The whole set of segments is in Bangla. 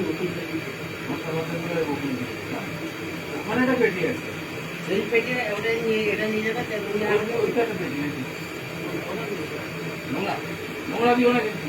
মশলা করে বকুল দিয়ে, না? ওখানে একটা পেটি আছে সেই পেটে ওটা নিয়ে এটা নিয়ে যাবে ওইটা- একটা? নোংরা দিও না কিন্তু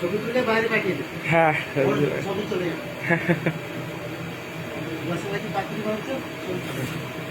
দেবে। হ্যাঁ।